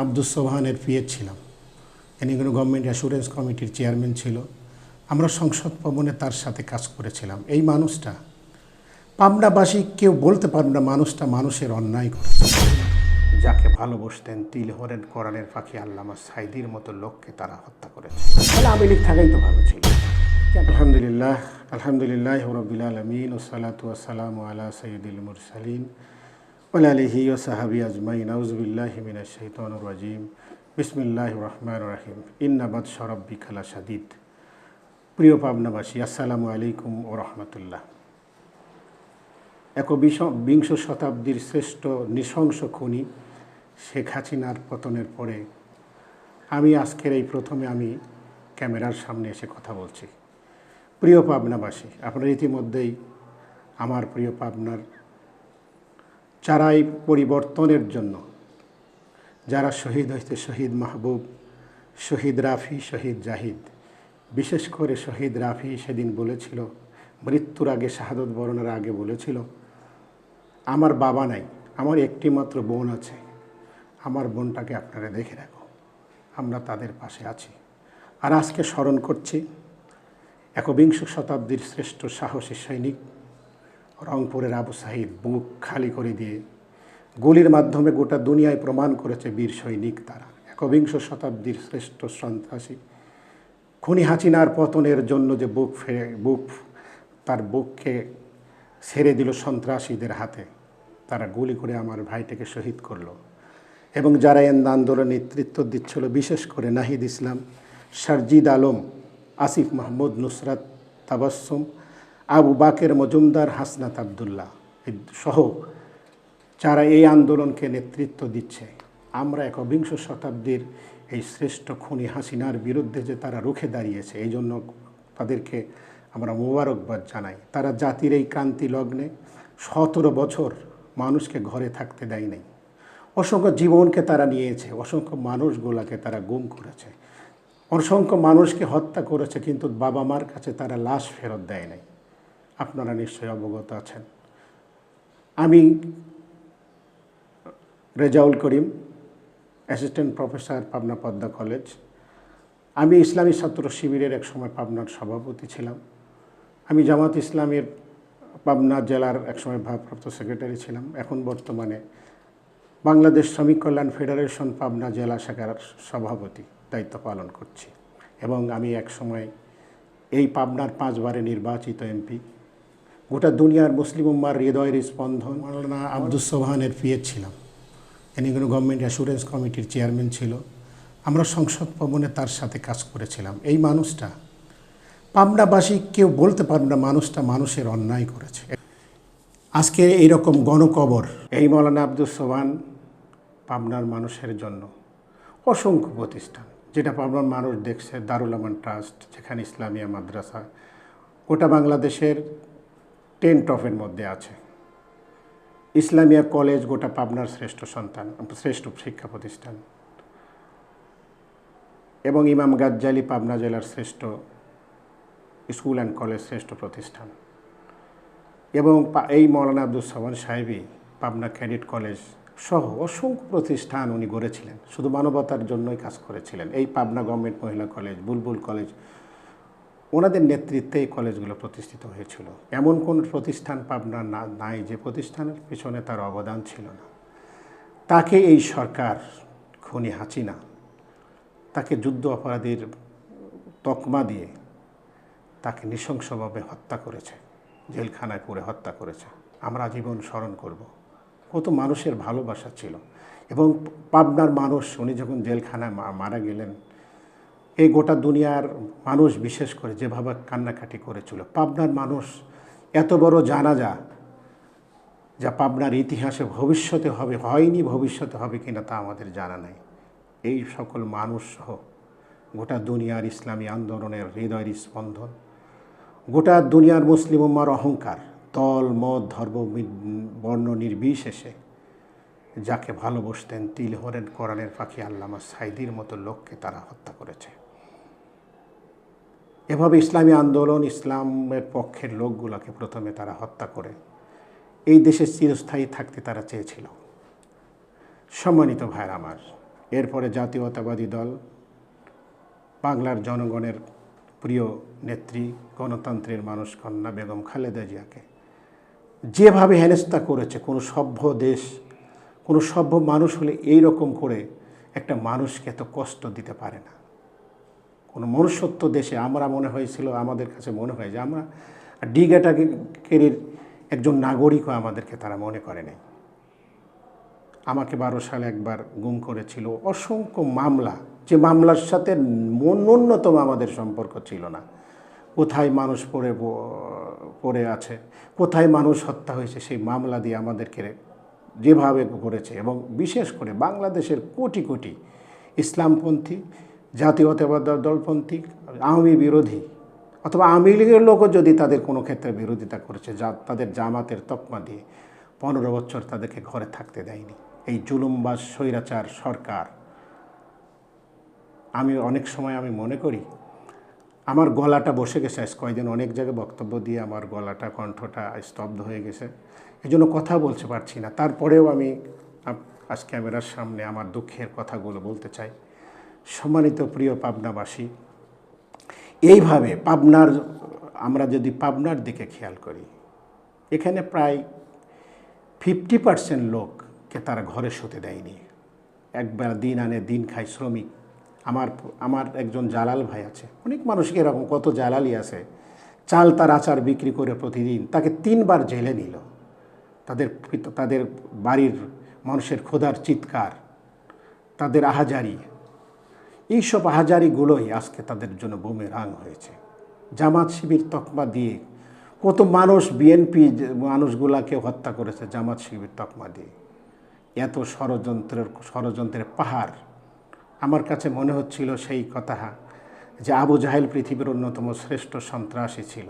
Abdus সোহানের PA ছিলাম। ইনি কোনো গভর্নমেন্ট অ্যাসুরেন্স কমিটির চেয়ারম্যান ছিল। আমরা সংসদ ভবনে তার সাথে কাজ করেছিলাম। এই মানুষটা, পাবনাবাসী কেউ বলতে পারবে না মানুষটা মানুষের অন্যায় করেছে। যাকে ভালোবাসতেন তিল হরেন কোরআনের পাখি আল্লামা সাইদির মতো লোককে তারা হত্যা করেছে। তাহলে আওয়ামী লীগ থাকাই তো ভালো ছিল। আলহামদুলিল্লাহ আলহামদুলিল্লাহ রবিল আলমিন ওসালাত ওয়াসালাম আলা সঈদুল মুরসালিন। ওলালিহি ও সাহাবি আজমাইন। আউজবিল্লাহ মিনা শৈতন রাজিম। বিসমিল্লাহ রহমান রাহিম। ইন্নাবাদ সরব্বি খালা সাদিদ প্রিয় পাবনাবাসী, আসসালামু আলাইকুম ও রহমতুল্লাহ। একবিংশ বিংশ শতাব্দীর শ্রেষ্ঠ নৃশংস খুনি শেখ হাসিনার পতনের পরে আমি আজকের এই প্রথমে আমি ক্যামেরার সামনে এসে কথা বলছি। প্রিয় পাবনাবাসী, আপনারা ইতিমধ্যেই আমার প্রিয় পাবনার যারা এই পরিবর্তনের জন্য। যারা শহীদ হয়েছে, শহীদ মাহবুব, শহীদ রাফি, শহীদ জাহিদ। বিশেষ করে শহীদ রাফি সেদিন বলেছিল, মৃত্যুর আগে শাহাদত বরণের আগে বলেছিল, আমার বাবা নাই, আমার একটি মাত্র বোন আছে, আমার বোনটাকে আপনারা দেখে রাখো, আমরা তাদের পাশে আছি। আর আজকে স্মরণ করছি, একবিংশ শতাব্দীর শ্রেষ্ঠ সাহসী সৈনিক রংপুরের আবু সাহিদ বুক খালি করে দিয়ে গুলির মাধ্যমে গোটা দুনিয়ায় প্রমাণ করেছে বীর সৈনিক তারা। একবিংশ শতাব্দীর শ্রেষ্ঠ সন্ত্রাসী। খুনি হাসিনার পতনের জন্য যে বুক ফেরে বুক তার বুককে ছেড়ে দিল সন্ত্রাসীদের হাতে। তারা গুলি করে আমার ভাইটাকে শহীদ করল এবং যারা এন আন্দোলন নেতৃত্ব দিচ্ছিল, বিশেষ করে নাহিদ ইসলাম শারজিদ আলম, আসিফ মাহমুদ, নুসরাত তাবাসুম আবু বাকের মজুমদার হাসনাত আবদুল্লাহ। সহ যারা এই আন্দোলনকে নেতৃত্ব দিচ্ছে, আমরা একবিংশ শতাব্দীর এই শ্রেষ্ঠ খুনি হাসিনার বিরুদ্ধে যে তারা রুখে দাঁড়িয়েছে, এই জন্য তাদেরকে আমরা মোবারকবাদ জানাই। তারা জাতির এই ক্রান্তি লগ্নে সতেরো বছর মানুষকে ঘরে থাকতে দেয় নাই। অসংখ্য জীবনকে তারা নিয়েছে, অসংখ্য মানুষগুলাকে তারা গুম করেছে। অসংখ্য মানুষকে হত্যা করেছে, কিন্তু বাবা মার কাছে তারা লাশ ফেরত দেয় নাই। আপনারা নিশ্চয়ই অবগত আছেন। আমি Rezaul Karim, assistant professor, Pabna Padma college. আমি ইসলামী ছাত্র শিবিরের এক সময় পাবনার সভাপতি ছিলাম। আমি জামাত ইসলামের পাবনা জেলার একসময় ভারপ্রাপ্ত সেক্রেটারি ছিলাম। এখন বর্তমানে বাংলাদেশ শ্রমিক কল্যাণ ফেডারেশন পাবনা জেলা শাখার সভাপতি দায়িত্ব পালন করছি। এবং আমি এক সময় এই পাবনার পাঁচবারে নির্বাচিত এমপি। গোটা দুনিয়ার মুসলিম উম্মার হৃদয়ের স্পন্দন। মাওলানা আব্দুস সোহানের পিএ ছিলাম। ইনি কোনো গভর্নমেন্ট অ্যাসুরেন্স কমিটির চেয়ারম্যান ছিল। আমরা সংসদ ভবনে তার সাথে কাজ করেছিলাম। এই মানুষটা পাবনাবাসী কেউ বলতে পারবে না মানুষটা মানুষের অন্যায় করেছে। আজকে এইরকম গণকবর। এই মৌলানা আব্দুল সোহান পাবনার মানুষের জন্য অসংখ্য প্রতিষ্ঠান যেটা পাবনার মানুষ দেখছে দারুল আমান ট্রাস্ট যেখানে ইসলামিয়া মাদ্রাসা গোটা বাংলাদেশের টেন টপের মধ্যে আছে। ইসলামিয়া কলেজ গোটা পাবনার শ্রেষ্ঠ সন্তান, শ্রেষ্ঠ শিক্ষা প্রতিষ্ঠান। এবং ইমাম গাজ্জালি পাবনা জেলার শ্রেষ্ঠ স্কুল অ্যান্ড কলেজ শ্রেষ্ঠ প্রতিষ্ঠান। এবং এই মৌলানা আব্দুল সামান সাহেবই পাবনা ক্যাডেট কলেজ সহ অসংখ্য প্রতিষ্ঠান উনি গড়েছিলেন। শুধু মানবতার জন্যই কাজ করেছিলেন। এই Pabna government Mohila college, Bulbul college ওনাদের নেতৃত্বে এই কলেজগুলো প্রতিষ্ঠিত হয়েছিল। এমন কোন প্রতিষ্ঠান পাবনা না, নাই যে প্রতিষ্ঠানের পিছনে তার অবদান ছিল না। তাকে এই সরকার খুনি হাসিনা, তাকে যুদ্ধ অপরাধীর তকমা দিয়ে তাকে নৃশংসভাবে হত্যা করেছে, জেলখানায় পুরে হত্যা করেছে। আমরা জীবন স্মরণ করব। কত মানুষের ভালোবাসা ছিল। এবং পাবনার মানুষ, উনি যখন জেলখানায় মারা গেলেন এই গোটা দুনিয়ার মানুষ বিশেষ করে যেভাবে কান্নাকাটি করেছিল। পাবনার মানুষ এত বড় জানাজা যা পাবনার ইতিহাসে ভবিষ্যতে হবে, হয়নি ভবিষ্যতে হবে কিনা তা আমাদের জানা নাই। এই সকল মানুষ সহ গোটা দুনিয়ার ইসলামী আন্দোলনের হৃদয়ের স্পন্দন, গোটা দুনিয়ার মুসলিম উম্মার অহংকার, দল, মত, ধর্ম বর্ণ নির্বিশেষে যাকে ভালোবসতেন তিল হরেন কোরআনের পাখি আল্লামা সাইদির মতো লোককে তারা হত্যা করেছে। এভাবে ইসলামী আন্দোলন, ইসলামের পক্ষের লোকগুলোকে প্রথমে তারা হত্যা করে। এই দেশে চিরস্থায়ী থাকতে তারা চেয়েছিল। সম্মানিত ভাইয়ের আমার, এরপরে জাতীয়তাবাদী দল, বাংলার জনগণের প্রিয় নেত্রী, গণতন্ত্রের মানুষ কন্যা বেগম খালেদা জিয়াকে। যেভাবে হেনস্থা করেছে, কোনো সভ্য দেশ, কোনো সভ্য মানুষ হলে এই রকম করে একটা মানুষকে এত কষ্ট দিতে পারে না। কোনো মনুষ্যত্ব দেশে আমরা মনে হয়েছিল, আমাদের কাছে মনে হয় যে আমরা ডি ক্যাটাগরির একজন নাগরিকও আমাদেরকে তারা মনে করে নাই। আমাকে বারো সালে একবার গুম করেছিল। অসংখ্য মামলা, যে মামলার সাথে ন্যূনতম আমাদের সম্পর্ক ছিল না। কোথায় মানুষ পড়ে পড়ে আছে, কোথায় মানুষ হত্যা হয়েছে, সেই মামলা দিয়ে আমাদেরকে যেভাবে করেছে এবং বিশেষ করে বাংলাদেশের কোটি কোটি ইসলামপন্থী জাতীয়তাবাদ দলপন্থী, আওয়ামী বিরোধী, অথবা আওয়ামী লীগের লোকও যদি তাদের কোনো ক্ষেত্রে বিরোধিতা করেছে, যা তাদের জামাতের তকমা দিয়ে পনেরো বছর তাদেরকে ঘরে থাকতে দেয়নি। এই জুলুমবাজ স্বৈরাচার সরকার, আমি অনেক সময় আমি মনে করি, আমার গলাটা বসে গেছে। আজ কয়েকদিন অনেক জায়গায় বক্তব্য দিয়ে আমার গলাটা, কণ্ঠটা স্তব্ধ হয়ে গেছে। এই জন্য কথা বলতে পারছি না। তারপরেও আমি আজ ক্যামেরার সামনে আমার দুঃখের কথাগুলো বলতে চাই। সম্মানিত প্রিয় পাবনাবাসী, এইভাবে পাবনার, আমরা যদি পাবনার দিকে খেয়াল করি, এখানে প্রায় ফিফটি পার্সেন্ট লোককে তারা ঘরে শুতে দেয়নি। একবার দিন আনে, দিন খায় শ্রমিক। আমার আমার একজন জালাল ভাই আছে, অনেক মানুষকে এরকম, কত জালালি আছে। চাল তার আচার বিক্রি করে প্রতিদিন, তাকে তিনবার জেলে নিল। তাদের তাদের বাড়ির মানুষের ক্ষুধার চিৎকার, তাদের আহাজারি এইসব হাজারিগুলোই আজকে তাদের জন্য বোমে রাং হয়েছে। জামাত শিবির তকমা দিয়ে কত মানুষ বিএনপি মানুষগুলাকে হত্যা করেছে জামাত শিবির তকমা দিয়ে। এত ষড়যন্ত্রের ষড়যন্ত্রের পাহাড়। আমার কাছে মনে হচ্ছিল সেই কথা যে আবু জাহেল পৃথিবীর অন্যতম শ্রেষ্ঠ সন্ত্রাসী ছিল।